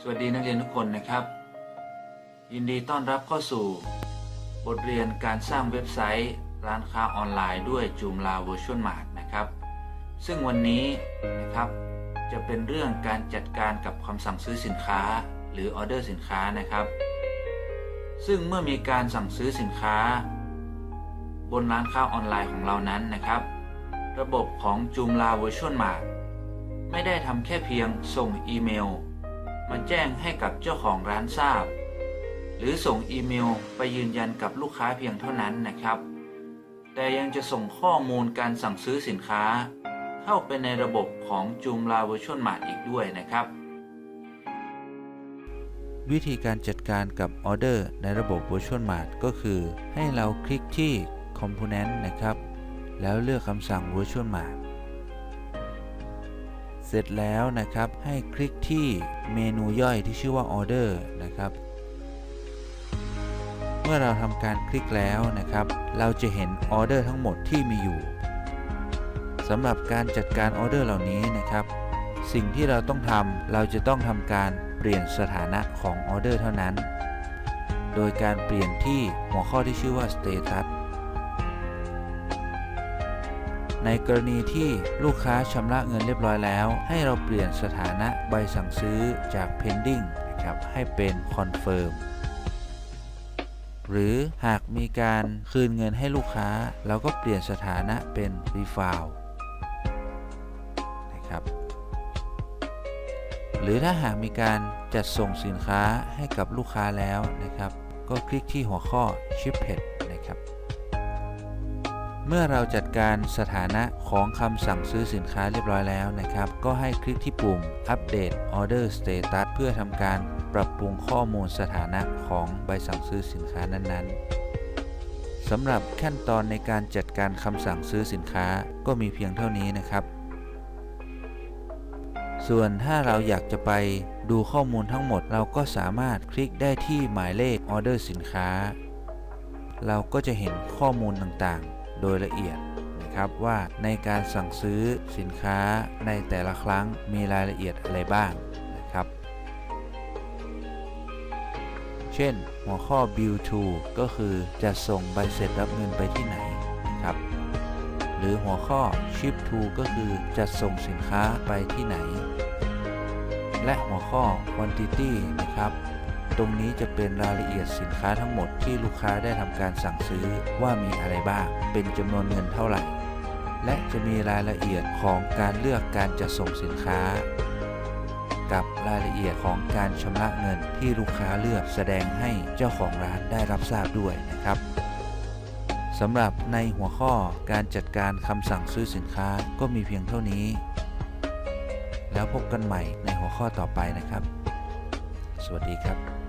สวัสดีนักเรียนทุกคนนะครับ ยินดีต้อนรับเข้าสู่ บทเรียนการสร้างเว็บไซต์ ร้านค้าออนไลน์ด้วย Joomla Virtual Mart นะครับ ซึ่งวันนี้นะครับจะเป็นเรื่องการจัดการกับคำสั่งซื้อสินค้า หรือออเดอร์สินค้านะครับ ซึ่งเมื่อมีการสั่งซื้อสินค้า บนร้านค้าออนไลน์ของเรานั้นนะครับ ระบบของ Joomla Virtual Mart ไม่ได้ทำแค่เพียงส่งอีเมล มาแจ้งให้กับเจ้าของร้านทราบ หรือส่งอีเมลไปยืนยันกับลูกค้าเพียงเท่านั้นนะครับ แต่ยังจะส่งข้อมูลการสั่งซื้อสินค้า เข้าไปในระบบของ Joomla Virtual Mart อีกด้วยนะครับ วิธีการจัดการกับออเดอร์ในระบบ Virtual Mart ก็คือ ให้เราคลิกที่ Component นะครับ แล้วเลือกคำสั่ง Virtual Mart เสร็จแล้วนะครับให้คลิกที่เมนูย่อยที่ชื่อว่า Order นะครับ เมื่อเราทำการคลิกแล้วนะครับ เราจะเห็นออเดอร์ทั้งหมดที่มีอยู่สำหรับการจัดการออเดอร์เหล่านี้นะครับ สิ่งที่เราต้องทำเราจะต้องทำการเปลี่ยนสถานะของออเดอร์เท่านั้น โดยการเปลี่ยนที่หัวข้อที่ชื่อว่า Status ในกรณีที่ลูกค้าชำระเงินเรียบร้อยแล้ว ให้เราเปลี่ยนสถานะใบสั่งซื้อจาก pending นะครับให้เป็น confirm หรือหากมีการคืนเงินให้ลูกค้า เราก็เปลี่ยนสถานะเป็น refund นะครับหรือถ้าหากมีการจัดส่งสินค้าให้กับลูกค้าแล้วนะครับ ก็คลิกที่หัวข้อ Shipped นะครับ เมื่อเราจัดการสถานะของคำสั่งซื้อสินค้าเรียบร้อยแล้วนะครับ ก็ให้คลิกที่ปุ่ม Update Order Status เพื่อทำการปรับปรุงข้อมูลสถานะของใบสั่งซื้อสินค้านั้นๆสำหรับขั้นตอนในการจัดการคำสั่งซื้อสินค้าก็มีเพียงเท่านี้นะครับ ส่วนถ้าเราอยากจะไปดูข้อมูลทั้งหมดเราก็สามารถคลิกได้ที่หมายเลขออเดอร์สินค้า เราก็จะเห็นข้อมูลต่างๆ โดยละเอียดนะครับว่าในการสั่งซื้อสินค้าในแต่ละครั้งมีรายละเอียดอะไรบ้างนะครับ เช่น หัวข้อ bill to ก็คือจะส่งใบเสร็จรับเงินไปที่ไหนครับหรือหัวข้อ ship to ก็คือจะส่งสินค้าไปที่ไหน และหัวข้อ quantity นะครับ ตรงนี้จะเป็นรายละเอียดสินค้าทั้งหมดที่ลูกค้าได้ทำการสั่งซื้อว่ามีอะไรบ้าง เป็นจำนวนเงินเท่าไหร่ และจะมีรายละเอียดของการเลือกการจะส่งสินค้า กับรายละเอียดของการชำระเงินที่ลูกค้าเลือกแสดงให้เจ้าของร้านได้รับทราบด้วยนะครับสำหรับในหัวข้อการจัดการคำสั่งซื้อสินค้าก็มีเพียงเท่านี้ แล้วพบกันใหม่ในหัวข้อต่อไปนะครับ สวัสดีครับ